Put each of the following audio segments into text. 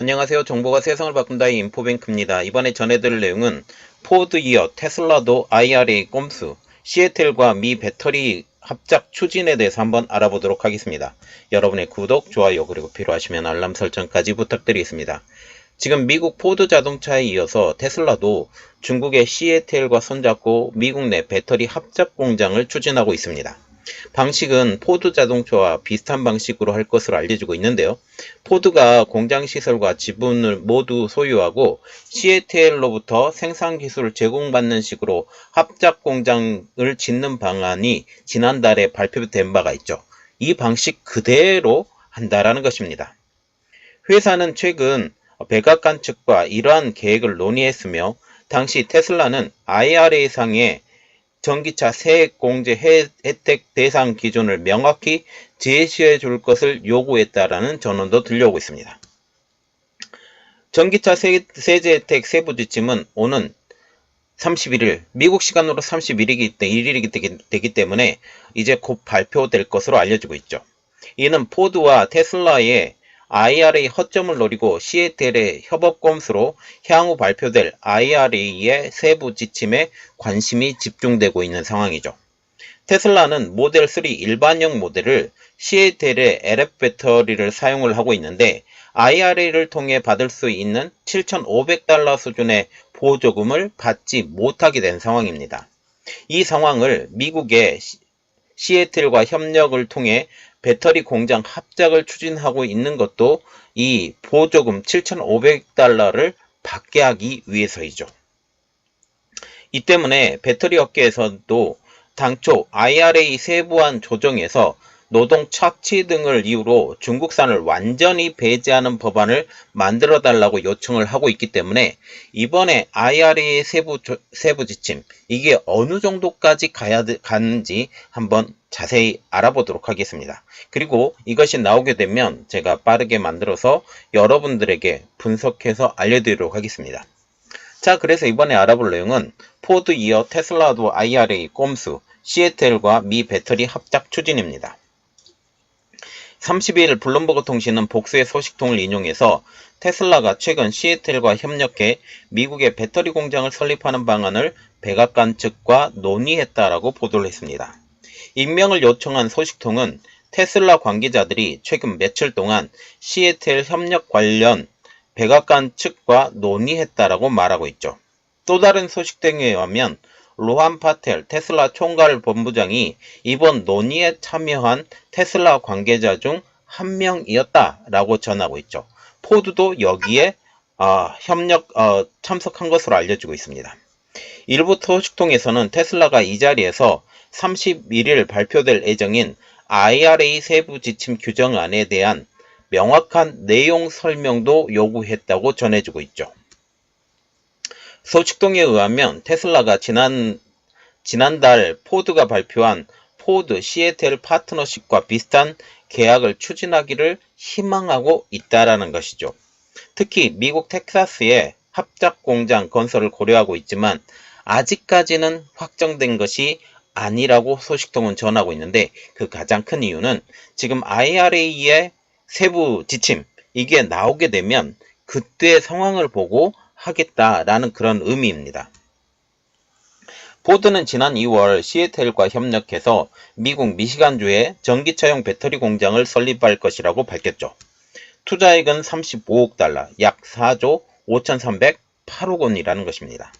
안녕하세요. 정보가 세상을 바꾼다의 인포뱅크입니다. 이번에 전해드릴 내용은 포드 이어 테슬라도 IRA 꼼수, 시애틀과 미 배터리 합작 추진에 대해서 한번 알아보도록 하겠습니다. 여러분의 구독, 좋아요, 그리고 필요하시면 알람 설정까지 부탁드리겠습니다. 지금 미국 포드 자동차에 이어서 테슬라도 중국의 시애틀과 손잡고 미국 내 배터리 합작 공장을 추진하고 있습니다. 방식은 포드 자동차와 비슷한 방식으로 할 것으로 알려지고 있는데요. 포드가 공장 시설과 지분을 모두 소유하고 CATL로부터 생산 기술을 제공받는 식으로 합작 공장을 짓는 방안이 지난달에 발표된 바가 있죠. 이 방식 그대로 한다라는 것입니다. 회사는 최근 백악관 측과 이러한 계획을 논의했으며 당시 테슬라는 IRA상의 전기차 세액 공제 혜택 대상 기준을 명확히 제시해 줄 것을 요구했다라는 전언도 들려오고 있습니다. 전기차 세, 세제 혜택 세부 지침은 오는 31일, 미국 시간으로 31일이기, 1일이기 되기 때문에 이제 곧 발표될 것으로 알려지고 있죠. 이는 포드와 테슬라의 IRA 허점을 노리고 시애틀의 협업 검수로 향후 발표될 IRA의 세부 지침에 관심이 집중되고 있는 상황이죠. 테슬라는 모델 3 일반형 모델을 시애틀의 LF 배터리를 사용을 하고 있는데 IRA를 통해 받을 수 있는 7,500달러 수준의 보조금을 받지 못하게 된 상황입니다. 이 상황을 미국의 시애틀과 협력을 통해 배터리 공장 합작을 추진하고 있는 것도 이 보조금 7,500달러를 받게 하기 위해서이죠. 이 때문에 배터리 업계에서도 당초 IRA 세부안 조정에서 노동 착취 등을 이유로 중국산을 완전히 배제하는 법안을 만들어 달라고 요청을 하고 있기 때문에 이번에 IRA 세부, 세부 지침 이게 어느 정도까지 가야 가는지 한번 자세히 알아보도록 하겠습니다. 그리고 이것이 나오게 되면 제가 빠르게 만들어서 여러분들에게 분석해서 알려드리도록 하겠습니다. 자, 그래서 이번에 알아볼 내용은 포드 이어 테슬라도 IRA 꼼수, 시애틀과 미 배터리 합작 추진입니다. 32일 블룸버그 통신은 복수의 소식통을 인용해서 테슬라가 최근 시애틀과 협력해 미국의 배터리 공장을 설립하는 방안을 백악관 측과 논의했다라고 보도를 했습니다. 임명을 요청한 소식통은 테슬라 관계자들이 최근 며칠 동안 시애틀 협력 관련 백악관 측과 논의했다라고 말하고 있죠. 또 다른 소식통에 의하면 로한 파텔 테슬라 총괄 본부장이 이번 논의에 참여한 테슬라 관계자 중 한 명이었다라고 전하고 있죠. 포드도 여기에 어, 협력 어, 참석한 것으로 알려지고 있습니다. 일부 소식통에서는 테슬라가 이 자리에서 31일 발표될 예정인 IRA 세부 지침 규정안에 대한 명확한 내용 설명도 요구했다고 전해지고 있죠. 소식통에 의하면 테슬라가 지난 지난달 포드가 발표한 포드 시애틀 파트너십과 비슷한 계약을 추진하기를 희망하고 있다라는 것이죠. 특히 미국 텍사스의 합작 공장 건설을 고려하고 있지만 아직까지는 확정된 것이 아니라고 소식통은 전하고 있는데 그 가장 큰 이유는 지금 IRA의 세부 지침 이게 나오게 되면 그때 상황을 보고 하겠다라는 그런 의미입니다. 포드는 지난 2월 시애틀과 협력해서 미국 미시간주에 전기차용 배터리 공장을 설립할 것이라고 밝혔죠. 투자액은 35억 달러, 약 4조 5,308억 원이라는 것입니다.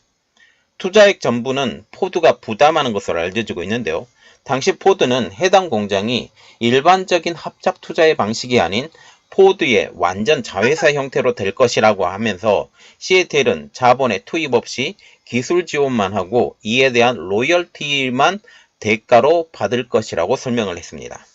투자액 전부는 포드가 부담하는 것으로 알려지고 있는데요. 당시 포드는 해당 공장이 일반적인 합작 투자의 방식이 아닌 포드의 완전 자회사 형태로 될 것이라고 하면서 시애틀은 자본의 투입 없이 기술 지원만 하고 이에 대한 로열티만 대가로 받을 것이라고 설명을 했습니다.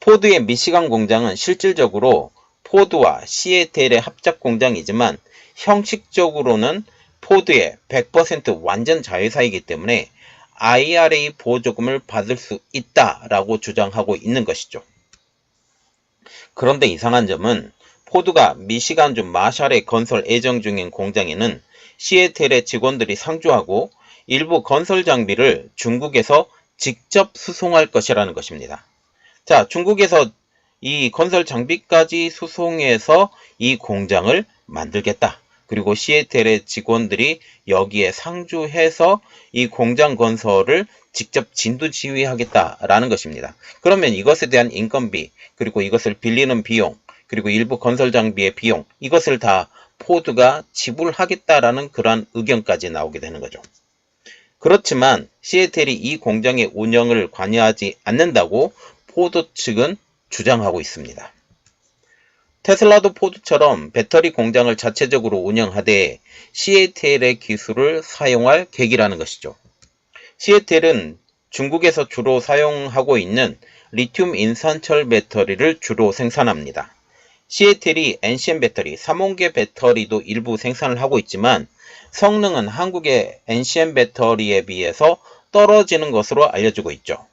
포드의 미시간 공장은 실질적으로 포드와 시애틀의 합작 공장이지만 형식적으로는 포드의 100% 완전 자회사이기 때문에 IRA 보조금을 받을 수 있다라고 주장하고 있는 것이죠. 그런데 이상한 점은 포드가 미시간주 마샬의 건설 예정 중인 공장에는 시애틀의 직원들이 상주하고 일부 건설 장비를 중국에서 직접 수송할 것이라는 것입니다. 자, 중국에서 이 건설 장비까지 수송해서 이 공장을 만들겠다. 그리고 시애틀의 직원들이 여기에 상주해서 이 공장 건설을 직접 진두 지휘하겠다라는 것입니다. 그러면 이것에 대한 인건비, 그리고 이것을 빌리는 비용, 그리고 일부 건설 장비의 비용, 이것을 다 포드가 지불하겠다라는 그러한 의견까지 나오게 되는 거죠. 그렇지만 시애틀이 이 공장의 운영을 관여하지 않는다고 포드 측은 주장하고 있습니다. 테슬라도 포드처럼 배터리 공장을 자체적으로 운영하되 시애틀의 기술을 사용할 계기라는 것이죠. 시애틀은 중국에서 주로 사용하고 있는 리튬 인산철 배터리를 주로 생산합니다. 시애틀이 NCM 배터리, 삼원계 배터리도 일부 생산을 하고 있지만 성능은 한국의 NCM 배터리에 비해서 떨어지는 것으로 알려지고 있죠.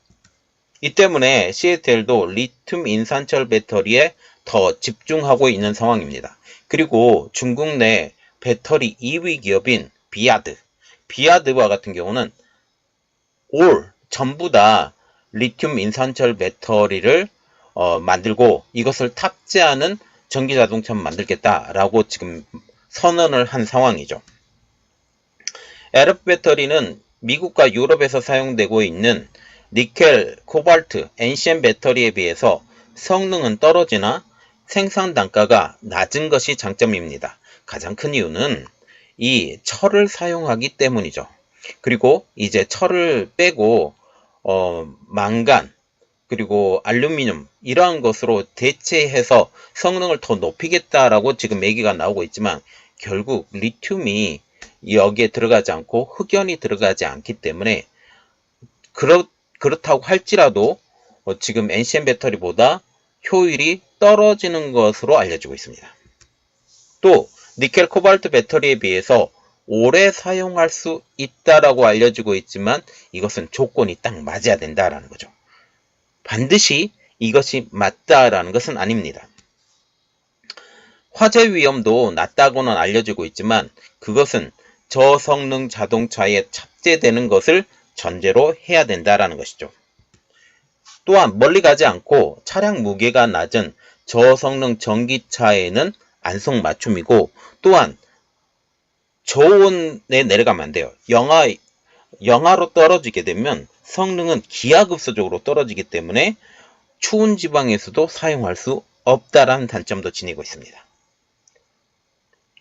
이 때문에 시애틀도 리튬 인산철 배터리에 더 집중하고 있는 상황입니다. 그리고 중국 내 배터리 2위 기업인 비아드, 비아드와 같은 경우는 올 전부 다 리튬 인산철 배터리를 어, 만들고 이것을 탑재하는 전기 자동차만 만들겠다라고 지금 선언을 한 상황이죠. 에르 배터리는 미국과 유럽에서 사용되고 있는 니켈, 코발트, NCM 배터리에 비해서 성능은 떨어지나 생산 단가가 낮은 것이 장점입니다. 가장 큰 이유는 이 철을 사용하기 때문이죠. 그리고 이제 철을 빼고 어, 망간 그리고 알루미늄 이러한 것으로 대체해서 성능을 더 높이겠다라고 지금 얘기가 나오고 있지만 결국 리튬이 여기에 들어가지 않고 흑연이 들어가지 않기 때문에 그렇, 그렇다고 할지라도 어, 지금 NCM 배터리보다 효율이 떨어지는 것으로 알려지고 있습니다. 또 니켈 코발트 배터리에 비해서 오래 사용할 수 있다라고 알려지고 있지만 이것은 조건이 딱 맞아야 된다라는 거죠. 반드시 이것이 맞다라는 것은 아닙니다. 화재 위험도 낮다고는 알려지고 있지만 그것은 저성능 자동차에 탑재되는 것을 전제로 해야 된다라는 것이죠. 또한 멀리 가지 않고 차량 무게가 낮은 저성능 전기차에는 안성 맞춤이고 또한 저온에 내려가면 안 돼요. 영하, 영하로 떨어지게 되면 성능은 기하급수적으로 떨어지기 때문에 추운 지방에서도 사용할 수 없다라는 단점도 지니고 있습니다.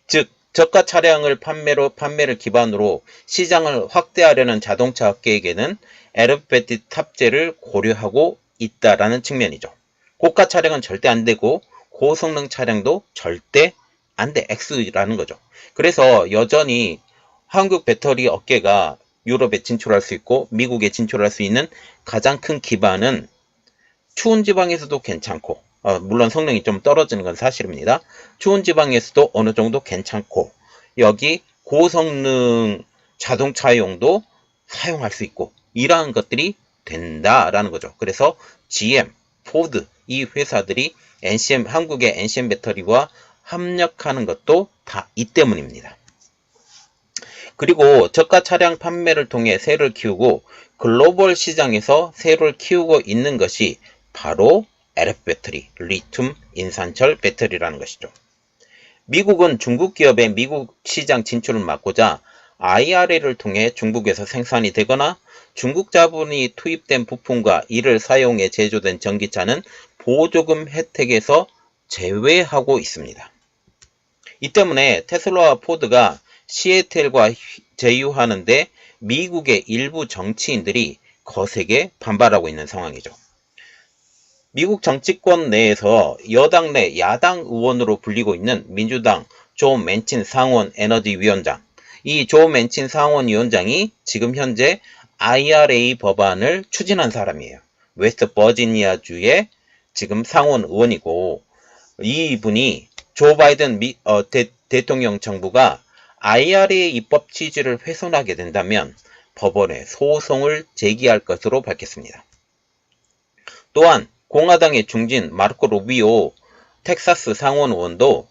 즉, 저가 차량을 판매로 판매를 기반으로 시장을 확대하려는 자동차 업계에게는 에르베티 탑재를 고려하고 있다라는 측면이죠. 고가 차량은 절대 안 되고 고성능 차량도 절대 안 돼. X라는 거죠. 그래서 여전히 한국 배터리 업계가 유럽에 진출할 수 있고 미국에 진출할 수 있는 가장 큰 기반은 추운 지방에서도 괜찮고 어, 물론 성능이 좀 떨어지는 건 사실입니다. 추운 지방에서도 어느 정도 괜찮고 여기 고성능 자동차용도 사용할 수 있고 이러한 것들이 된다라는 거죠. 그래서 GM, 포드 이 회사들이 NCM 한국의 NCM 배터리와 합력하는 것도 다 이 때문입니다. 그리고 저가 차량 판매를 통해 세를 키우고 글로벌 시장에서 세를 키우고 있는 것이 바로 LF 배터리, 리튬 인산철 배터리라는 것이죠. 미국은 중국 기업의 미국 시장 진출을 막고자 IRA를 통해 중국에서 생산이 되거나 중국 자본이 투입된 부품과 이를 사용해 제조된 전기차는 보조금 혜택에서 제외하고 있습니다. 이 때문에 테슬라와 포드가 시애틀과 제휴하는데 미국의 일부 정치인들이 거세게 반발하고 있는 상황이죠. 미국 정치권 내에서 여당 내 야당 의원으로 불리고 있는 민주당 조 맨친 상원 에너지 위원장. 이 조 맨친 상원 위원장이 지금 현재 IRA 법안을 추진한 사람이에요. 웨스트 버지니아주의 지금 상원 의원이고 이분이 조 바이든 미, 어, 대, 대통령 정부가 IRA 입법 취지를 훼손하게 된다면 법원에 소송을 제기할 것으로 밝혔습니다. 또한 공화당의 중진 마르코 루비오 텍사스 상원 의원도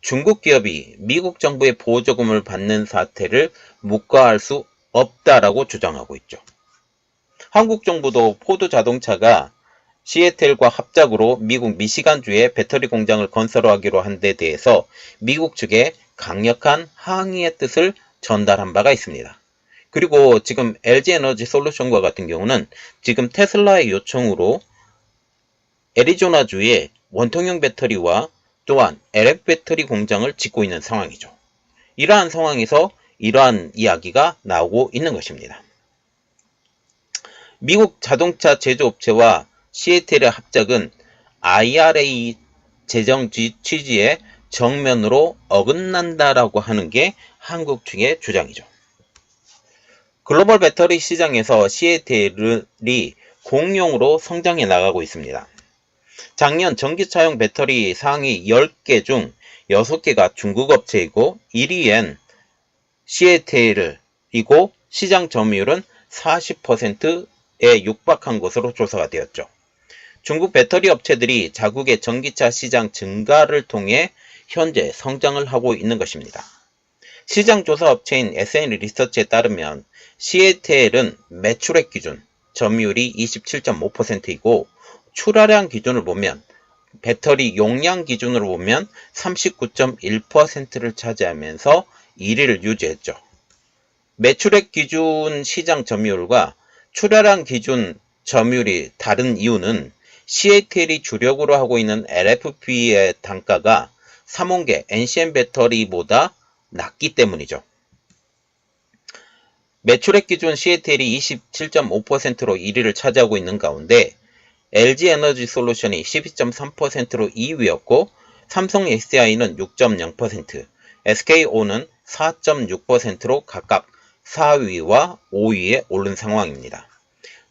중국 기업이 미국 정부의 보조금을 받는 사태를 묵과할 수 없다라고 주장하고 있죠. 한국 정부도 포드 자동차가 시애틀과 합작으로 미국 미시간주에 배터리 공장을 건설하기로 한 데 대해서 미국 측에 강력한 항의의 뜻을 전달한 바가 있습니다. 그리고 지금 LG 에너지 솔루션과 같은 경우는 지금 테슬라의 요청으로 애리조나주에 원통형 배터리와 또한 LF 배터리 공장을 짓고 있는 상황이죠. 이러한 상황에서 이러한 이야기가 나오고 있는 것입니다. 미국 자동차 제조업체와 시애틀의 합작은 IRA 재정 취지에 정면으로 어긋난다라고 하는 게 한국 측의 주장이죠. 글로벌 배터리 시장에서 시애틀이 공용으로 성장해 나가고 있습니다. 작년 전기차용 배터리 상위 10개 중 6개가 중국 업체이고 1위엔 시애틀이고 시장 점유율은 40%에 육박한 것으로 조사가 되었죠. 중국 배터리 업체들이 자국의 전기차 시장 증가를 통해 현재 성장을 하고 있는 것입니다. 시장 조사 업체인 SN 리서치에 따르면 시애틀은 매출액 기준 점유율이 27.5%이고 출하량 기준을 보면 배터리 용량 기준으로 보면 39.1%를 차지하면서 1위를 유지했죠. 매출액 기준 시장 점유율과 출하량 기준 점유율이 다른 이유는 시애틀이 주력으로 하고 있는 LFP의 단가가 3원계 NCM 배터리보다 낮기 때문이죠. 매출액 기준 시애틀이 27.5%로 1위를 차지하고 있는 가운데 LG 에너지 솔루션이 12.3%로 2위였고 삼성 SDI는 6.0%, SKO는 4.6%로 각각 4위와 5위에 오른 상황입니다.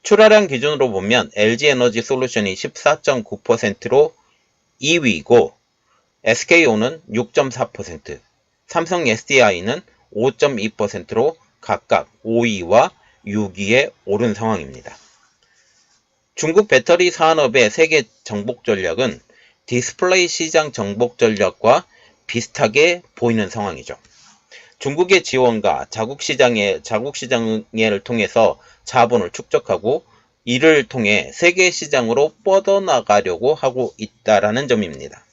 출하량 기준으로 보면 LG 에너지 솔루션이 14.9%로 2위이고 SKO는 6.4%, 삼성 SDI는 5.2%로 각각 5위와 6위에 오른 상황입니다. 중국 배터리 산업의 세계 정복 전략은 디스플레이 시장 정복 전략과 비슷하게 보이는 상황이죠. 중국의 지원과 자국 시장의 자국 시장을 통해서 자본을 축적하고 이를 통해 세계 시장으로 뻗어나가려고 하고 있다라는 점입니다.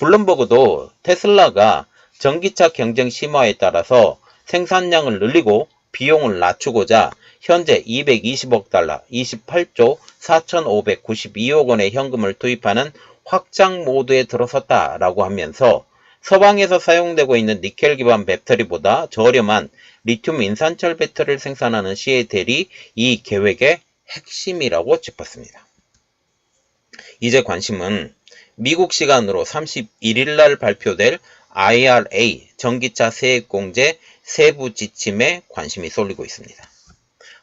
블룸버그도 테슬라가 전기차 경쟁 심화에 따라서 생산량을 늘리고 비용을 낮추고자 현재 220억 달러, 28조 4,592억 원의 현금을 투입하는 확장 모드에 들어섰다라고 하면서 서방에서 사용되고 있는 니켈 기반 배터리보다 저렴한 리튬 인산철 배터리를 생산하는 시에텔이 이 계획의 핵심이라고 짚었습니다. 이제 관심은 미국 시간으로 31일 날 발표될 IRA 전기차 세액공제 세부 지침에 관심이 쏠리고 있습니다.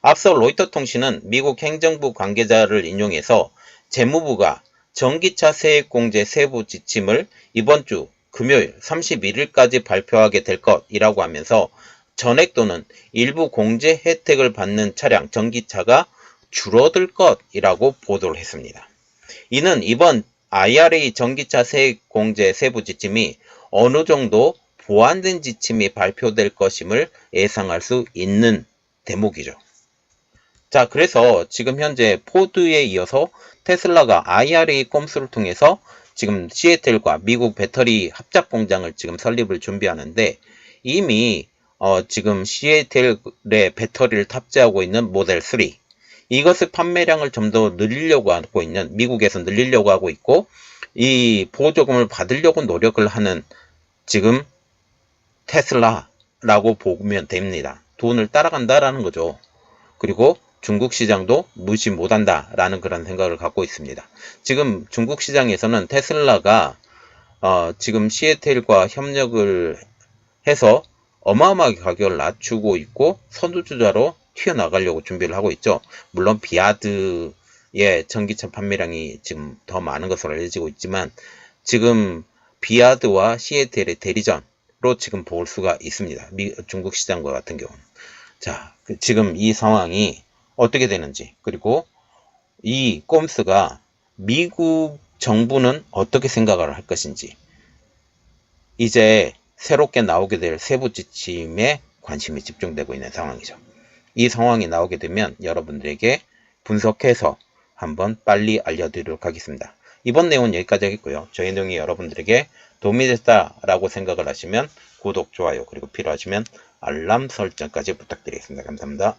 앞서 로이터 통신은 미국 행정부 관계자를 인용해서 재무부가 전기차 세액공제 세부 지침을 이번 주 금요일 31일까지 발표하게 될 것이라고 하면서 전액 또는 일부 공제 혜택을 받는 차량 전기차가 줄어들 것이라고 보도를 했습니다. 이는 이번 IRA 전기차 세액 공제 세부 지침이 어느 정도 보완된 지침이 발표될 것임을 예상할 수 있는 대목이죠. 자, 그래서 지금 현재 포드에 이어서 테슬라가 IRA 꼼수를 통해서 지금 시애틀과 미국 배터리 합작 공장을 지금 설립을 준비하는데 이미 어, 지금 시애틀의 배터리를 탑재하고 있는 모델 3 이것의 판매량을 좀 더 늘리려고 하고 있는 미국에서 늘리려고 하고 있고 이 보조금을 받으려고 노력을 하는 지금 테슬라라고 보면 됩니다. 돈을 따라간다라는 거죠. 그리고 중국 시장도 무시 못한다라는 그런 생각을 갖고 있습니다. 지금 중국 시장에서는 테슬라가 어, 지금 시애틀과 협력을 해서 어마어마하게 가격을 낮추고 있고 선두주자로 튀어나가려고 준비를 하고 있죠. 물론 비아드의 전기차 판매량이 지금 더 많은 것으로 알려지고 있지만 지금 비아드와 시애틀의 대리전으로 지금 볼 수가 있습니다. 미, 중국 시장과 같은 경우는. 자, 그 지금 이 상황이 어떻게 되는지 그리고 이 꼼스가 미국 정부는 어떻게 생각을 할 것인지 이제 새롭게 나오게 될 세부 지침에 관심이 집중되고 있는 상황이죠. 이 상황이 나오게 되면 여러분들에게 분석해서 한번 빨리 알려드리도록 하겠습니다. 이번 내용은 여기까지 하겠고요. 저희 내용이 여러분들에게 도움이 됐다라고 생각을 하시면 구독, 좋아요, 그리고 필요하시면 알람 설정까지 부탁드리겠습니다. 감사합니다.